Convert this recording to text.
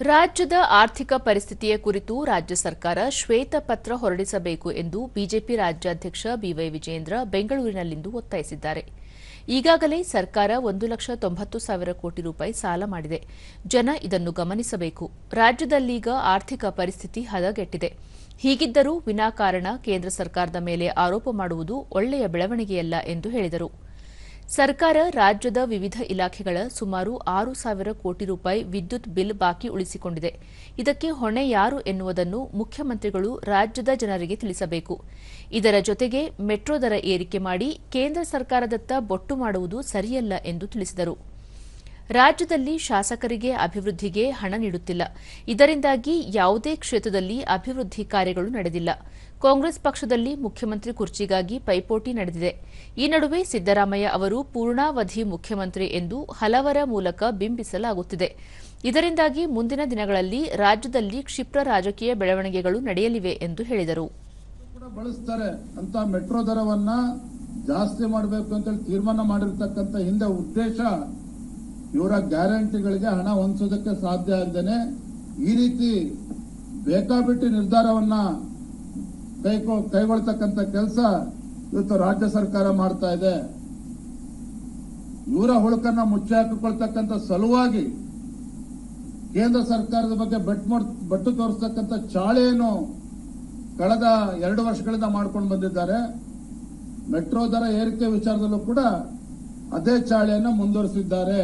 ರಾಜ್ಯದ ಆರ್ಥಿಕ ಪರಿಸ್ಥಿತಿಯ ಕುರಿತು ರಾಜ್ಯ ಸರ್ಕಾರ ಶ್ವೇತಪತ್ರ ಹೊರಡಿಸಬೇಕು ಎಂದು ಬಿಜೆಪಿ ರಾಜ್ಯಾಧ್ಯಕ್ಷ ಬಿವೈ ವಿಜೇಂದ್ರ ಬೆಂಗಳೂರಿನಲ್ಲಿಂದು ಒತ್ತಾಯಿಸಿದ್ದಾರೆ. ಈಗಾಗಲೇ ಸರ್ಕಾರ ಒಂದು ಲಕ್ಷ ತೊಂಬತ್ತು ಸಾವಿರ ಕೋಟಿ ರೂಪಾಯಿ ಸಾಲ ಮಾಡಿದೆ. ಜನ ಇದನ್ನು ಗಮನಿಸಬೇಕು. ರಾಜ್ಯದಲ್ಲೀಗ ಆರ್ಥಿಕ ಪರಿಸ್ಥಿತಿ ಹದಗೆಟ್ಟಿದೆ. ಹೀಗಿದ್ದರೂ ವಿನಾಕಾರಣ ಕೇಂದ್ರ ಸರ್ಕಾರದ ಮೇಲೆ ಆರೋಪ ಮಾಡುವುದು ಒಳ್ಳೆಯ ಬೆಳವಣಿಗೆಯಲ್ಲ ಎಂದು ಹೇಳಿದರು. ಸರ್ಕಾರ ರಾಜ್ಯದ ವಿವಿಧ ಇಲಾಖೆಗಳ ಸುಮಾರು ಆರು ಸಾವಿರ ಕೋಟಿ ರೂಪಾಯಿ ವಿದ್ಯುತ್ ಬಿಲ್ ಬಾಕಿ ಉಳಿಸಿಕೊಂಡಿದೆ. ಇದಕ್ಕೆ ಹೊಣೆ ಯಾರು ಎನ್ನುವುದನ್ನು ಮುಖ್ಯಮಂತ್ರಿಗಳು ರಾಜ್ಯದ ಜನರಿಗೆ ತಿಳಿಸಬೇಕು. ಇದರ ಜೊತೆಗೆ ಮೆಟ್ರೋ ದರ ಏರಿಕೆ ಮಾಡಿ ಕೇಂದ್ರ ಸರ್ಕಾರದತ್ತ ಬೊಟ್ಟು ಮಾಡುವುದು ಸರಿಯಲ್ಲ ಎಂದು ತಿಳಿಸಿದರು. ರಾಜ್ಯದಲ್ಲಿ ಶಾಸಕರಿಗೆ ಅಭಿವೃದ್ಧಿಗೆ ಹಣ ನೀಡುತ್ತಿಲ್ಲ. ಇದರಿಂದಾಗಿ ಯಾವುದೇ ಕ್ಷೇತ್ರದಲ್ಲಿ ಅಭಿವೃದ್ಧಿ ಕಾರ್ಯಗಳು ನಡೆದಿಲ್ಲ. ಕಾಂಗ್ರೆಸ್ ಪಕ್ಷದಲ್ಲಿ ಮುಖ್ಯಮಂತ್ರಿ ಕುರ್ಚಿಗಾಗಿ ಪೈಪೋಟಿ ನಡೆದಿದೆ. ಈ ನಡುವೆ ಸಿದ್ದರಾಮಯ್ಯ ಅವರು ಪೂರ್ಣಾವಧಿ ಮುಖ್ಯಮಂತ್ರಿ ಎಂದು ಹಲವರ ಮೂಲಕ ಬಿಂಬಿಸಲಾಗುತ್ತಿದೆ. ಇದರಿಂದಾಗಿ ಮುಂದಿನ ದಿನಗಳಲ್ಲಿ ರಾಜ್ಯದಲ್ಲಿ ಕ್ಷಿಪ್ರ ರಾಜಕೀಯ ಬೆಳವಣಿಗೆಗಳು ನಡೆಯಲಿವೆ ಎಂದು ಹೇಳಿದರು. ಅಂತ ಮೆಟ್ರೋ ದರವನ್ನ ಜಾಸ್ತಿ ಮಾಡಬೇಕು ಅಂತೇಳಿ ತೀರ್ಮಾನ ಮಾಡಿರ್ತಕ್ಕಂಥ ಹಿಂದೆ ಉದ್ದೇಶ ಇವರ ಗ್ಯಾರಂಟಿಗಳಿಗೆ ಹಣ ಹೊಂದಿಸೋದಕ್ಕೆ ಸಾಧ್ಯ ಆಗದೇನೆ ಈ ರೀತಿ ಬೇಕಾಬಿಟ್ಟಿ ನಿರ್ಧಾರವನ್ನ ಕೈಗೊ ಕೈಗೊಳ್ತಕ್ಕಂಥ ಕೆಲಸ ಇವತ್ತು ರಾಜ್ಯ ಸರ್ಕಾರ ಮಾಡ್ತಾ ಇದೆ. ಇವರ ಹುಳುಕನ್ನ ಮುಚ್ಚಿ ಹಾಕಿಕೊಳ್ತಕ್ಕಂಥ ಸಲುವಾಗಿ ಕೇಂದ್ರ ಸರ್ಕಾರದ ಬಗ್ಗೆ ಬೆಟ್ ಬಟ್ಟು ತೋರಿಸ್ತಕ್ಕಂಥ ಚಾಳೆಯನ್ನು ಕಳೆದ ಎರಡು ವರ್ಷಗಳಿಂದ ಮಾಡ್ಕೊಂಡು ಬಂದಿದ್ದಾರೆ. ಮೆಟ್ರೋ ದರ ಏರಿಕೆ ವಿಚಾರದಲ್ಲೂ ಕೂಡ ಅದೇ ಚಾಳೆಯನ್ನು ಮುಂದುವರಿಸಿದ್ದಾರೆ.